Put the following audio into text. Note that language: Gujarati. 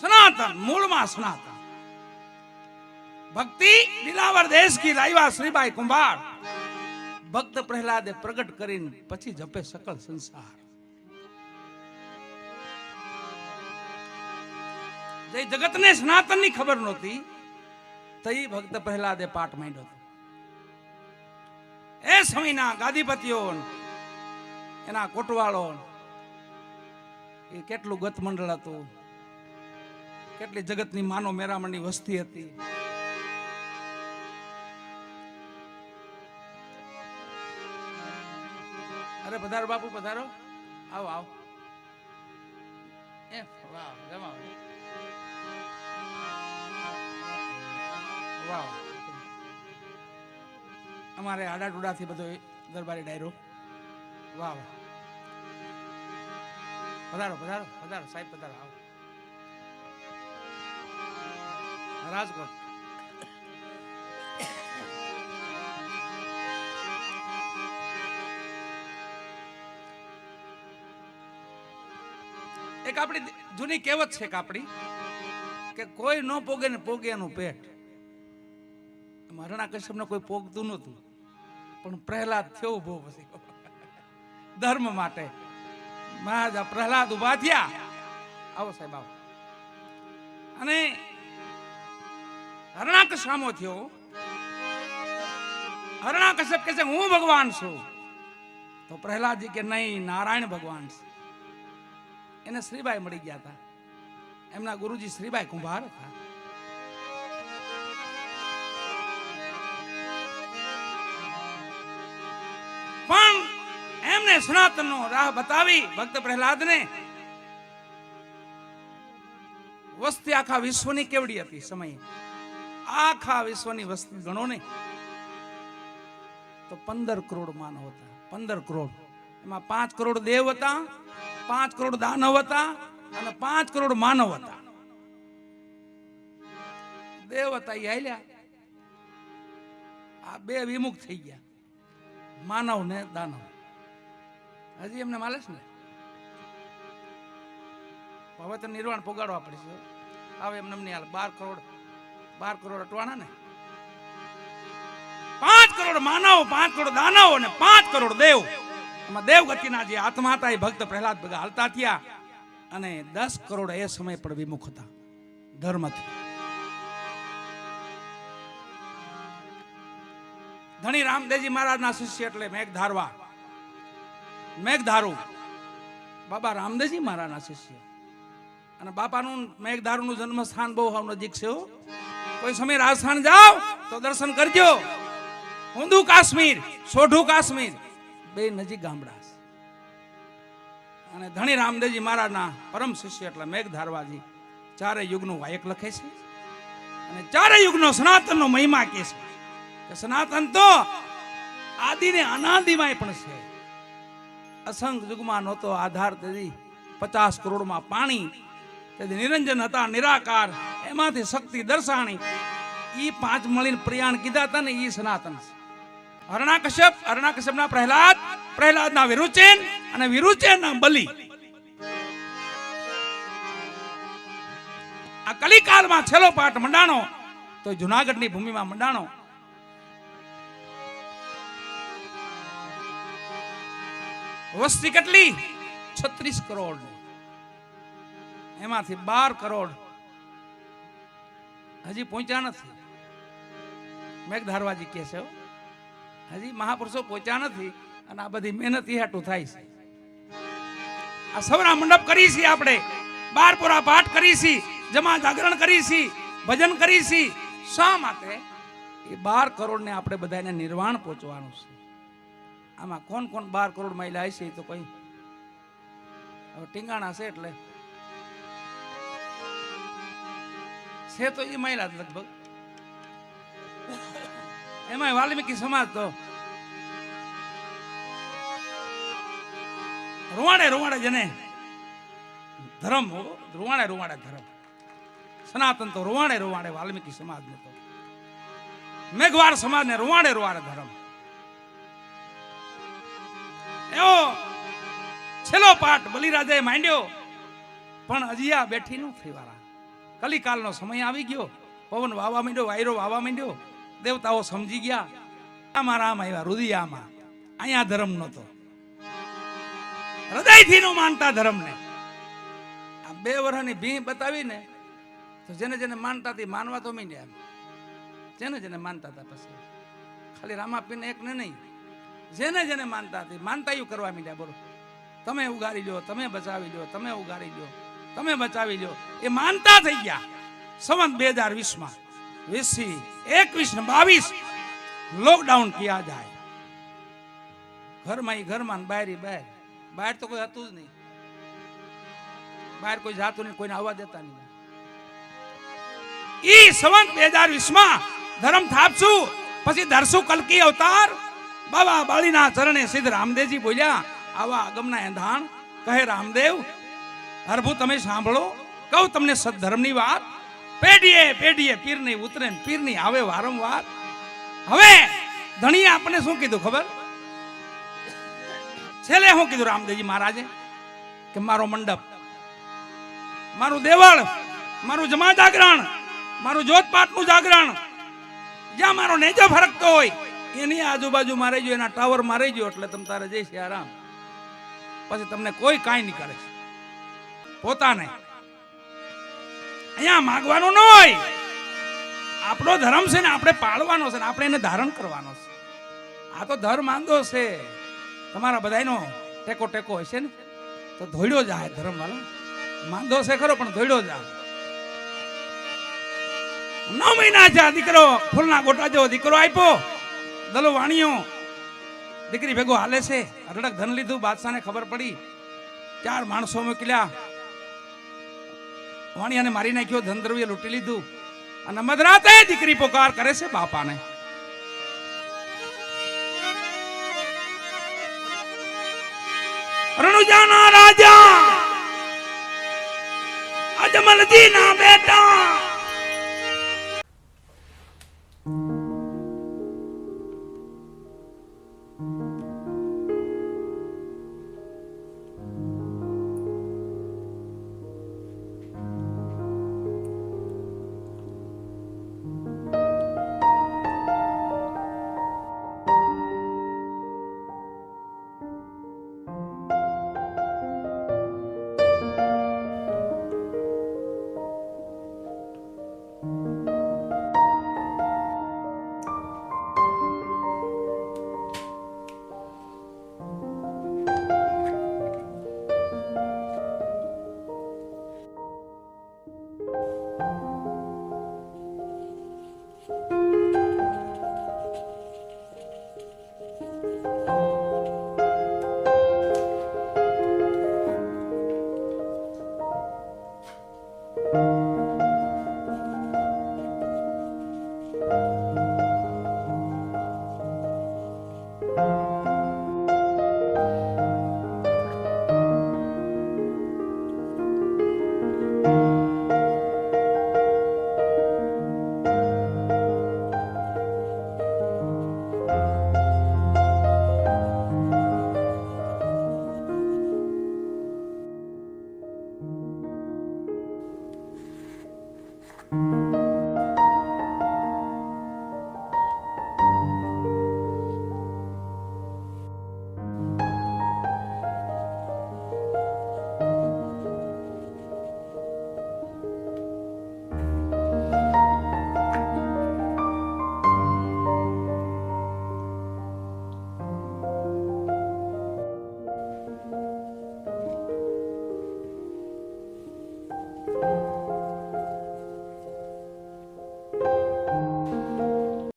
સનાતન, મૂળમાં સનાતન. ભક્તિ દિલાવર દેશ કી લાઈવા શ્રીબાઈ કુંભાર. ભક્ત પ્રહલાદે પ્રગટ કરીને પછી જપે સકળ સંસાર. જે જગતને સનાતનની ખબર નહોતી, તઈ ભક્ત પ્રહલાદે પાઠ માંડ્યો હતો. એ સમયના ગાદીપતિઓ એના કોટવાળો એ કેટલું ગત મંડળ હતું કેટલી જગતની માનો મેરામણની વસ્તી હતી? અરે પધારો બાપુ, પધારો. આવો આવો. એ વાહ, જમાવો. વાહ. અમારે આડા ટુડાથી બધો દરબારી ડાયરો. વાહ વાહ. પધારો પધારો પધારો. સાહેબ, પધારો. આવો. રાજકોટ એક આપણી જૂની કહેવત છે આપણી, કે કોઈ ન પોગે ને પોગે એનું પેટ. મરણા કશ્યપને કોઈ પોગતું નહોતું, પણ પ્રહલાદ થયો ઊભો પછી. ધર્મ માટે. મહારાજા પ્રહલાદ ઊભા થયા. આવો સાહેબ, આવો. અને હરણાકશામો થયો? હરણાકશ્યપ કે છે, હું ભગવાન છું. તો પ્રહલાદજી કે, નહીં, નારાયણ ભગવાન છે. એને શ્રીબાઈ મળી ગયા હતા. એમના ગુરુજી શ્રીબાઈ કુંભાર હતા. પણ એમને સનાતનનો રાહ બતાવી ભક્ત પ્રહલાદને વસ્તી આખા વિશ્વની કેવડી હતી સમયે. આખા વિશ્વની વસ્તી ગણો ને, તો પંદર કરોડ માનવ હતા. પંદર કરોડ. એમાં પાંચ કરોડ દેવ હતા, પાંચ કરોડ દાનવ હતા, અને પાંચ કરોડ માનવ હતા. દેવ હતા એ હાલ્યા. આ બે વિમુખ થઈ ગયા. માનવ ને દાનવ. હજી એમને માલે છે ને? હવે તો નિર્વાણ પોગાડવા પડશે. હવે એમને હાલ. બાર કરોડ બાર કરોડ અટવાણા ને? પાંચ કરોડ માનવ, પાંચ કરોડ દાનવ અને પાંચ કરોડ દેવ. એમાં દેવગતિના જે આત્મા હતા એ ભક્ત પ્રહલાદ ભગા હાલતા થયા અને દસ કરોડ એ સમય પણ વિમુખ હતા. ધર્મથી. ધણી રામદેવજી મહારાજના શિષ્ય એટલે મેઘ ધારવા. મેઘ બાબા રામદેવજી મહારાજના શિષ્ય. અને બાપાનું મેઘધારુનું જન્મસ્થાન બહુ નજીક છે. કોઈ સમય રાજસ્થાન જાઓ તો દર્શન કરજો. ઊંધું કાશ્મીર, સોઢું કાશ્મીર. બે નજીક ગામડા અને ધણી રામદેવજી મહારાજના પરમ શિષ્ય એટલે મેઘ ધારવાજી ચારે યુગનું વાયક લખે છે. અને ચારે યુગનો સનાતનનો મહિમા કે છે કે સનાતન તો આદિને અનાદિમાંય પણ છે. અસંખ યુગમાં નહોતો આધાર તેથી પચાસ કરોડમાં પાણી તેથી નિરંજન હતા, નિરાકાર. એમાંથી શક્તિ દર્શાણી. ઈ પાંચ મળીને પ્રયાણ કીધા હતા ને ઈ સનાતન છે. હરણાકશ્યપ ના પ્રહલાદ, પ્રહલાદના વિરુચેન અને વિરુચેનના બલિ. આ કલિકાલમાં છેલ્લો પાઠ મંડાણો, તો જુનાગઢની ભૂમિમાં મંડાણો. વસ્તી કેટલી? છત્રીસ કરોડ એમાંથી બાર કરોડ હજી પહોંચ્યા નથી. મેઘધારવાજી કહે છે. હજી મહાપુરુષો પહોંચ્યા નથી અને આ બધી મહેનત એ હાટું થાય છે. આ સવરા મંડપ કરી છે આપણે. બાર પૂરા પાઠ કરી છે. જમા જાગરણ કરી છે. ભજન કરી છે. શા માટે? એ બાર કરોડ ને આપણે બધાને નિર્વાણ પહોંચવાનું છે. આમાં કોણ કોણ બાર કરોડ મહિલા એ તો કઈ હવે ટીંગાણા છે એટલે છે તો એ મહિલા લગભગ. એમાં વાલ્મીકી સમાજ તો રોવાડે રોવાડે જને ધર્મ રોવાડે રોવાડે ધર્મ. સનાતન તો રોવાડે રોવાડે વાલ્મીકી સમાજ ને તો. મેઘવાર સમાજ ને રોવાડે રૂવાડે ધર્મ. એવો છેલ્લો પાઠ બલિરાજે માંડ્યો, પણ આ બેઠી નું વાળા કલિકાલનો સમય આવી ગયો. પવન વાવા માંડ્યો, વાયરો વાવા માંડ્યો. દેવતાઓ સમજી ગયા. આમાં આમ આવ્યા રુદિયામાં. અહીંયા ધર્મ નહોતો. હૃદયથી નો માનતા ધર્મને. આ બે વર્ષની ભી બતાવીને તો જેને જેને માનતા હતી માનવા તો માંડ્યા જેને જેને માનતા હતા પછી. ખાલી રામાપીને એકને નહીં. જેને જેને માનતા હતી, માનતા કરવા માંડ્યા, બોલો. તમે ઉગારી લો તમે બચાવી લો તમે ઉગારી લ્યો. તમે બચાવી લ્યો એ માનતા થઈ ગયા. સંવત બે હજાર વીસમાં. વીસથી એકવીસ ને બાવીસ લોકડાઉન કિયા જાય. ઘરમાં ઘરમાં બહાર બહાર. બહાર તો કોઈ હતું જ નહીં. બહાર કોઈ જાતું નહીં, કોઈને આવવા દેતા નહીં ઈ સંવત બે હજાર વીસમાં ધર્મ થાપશું, પછી ધરશું કલકી અવતાર. બાબા બાળીના ચરણે સિદ્ધ રામદેવજી બોલ્યા, આવા અગમના એંધાણ, કહે રામદેવ હરભુ તમે સાંભળો. કહું તમને સદધર્મની વાત. પેઢીએ પેઢીએ પીરની ઉતરે પીરની આવે વારંવાર. હવે ધણીએ આપણે શું કીધું ખબર? છેલ્લે શું કીધું રામદેવજી મહારાજે? કે મારો મંડપ, મારું દેવળ, મારું જમા જાગરણ, મારું જોતપાટનું જાગરણ, જ્યાં મારો નેજો ફરકતો હોય, એની આજુબાજુ મારે જો એના ટાવર મારે જો, એટલે તમે તારે જઈશ આરામ. પછી તમને કોઈ કાંઈ નહીં કરે. પોતાને. અહીંયા માગવાનું ન હોય. આપણો ધર્મ છે ને આપણે પાળવાનો છે ને આપણે એને ધારણ કરવાનો છે. આ તો ધર્મ માંદો છે. તમારા બધાનો ટેકો ટેકો હશે ને. તો ધોડ્યો જાય ધર્મ વાળો માંદો છે ખરો, પણ ધોડ્યો જાય. નવ મહિના છે દીકરો, ફૂલના ગોટા જેવો દીકરો આપ્યો. દલો વાણીઓ. દીકરી ભેગો હાલે છે. અઢળક ધન લીધું, બાદશાહને ખબર પડી. ચાર માણસો મોકલ્યા. વાણિયાને મારી નાખ્યો ધન લૂંટી લીધું. અને મધરાતે દીકરી પોકાર કરે છે બાપાને. રણુજાના રાજા અજમલજી ના બેટા you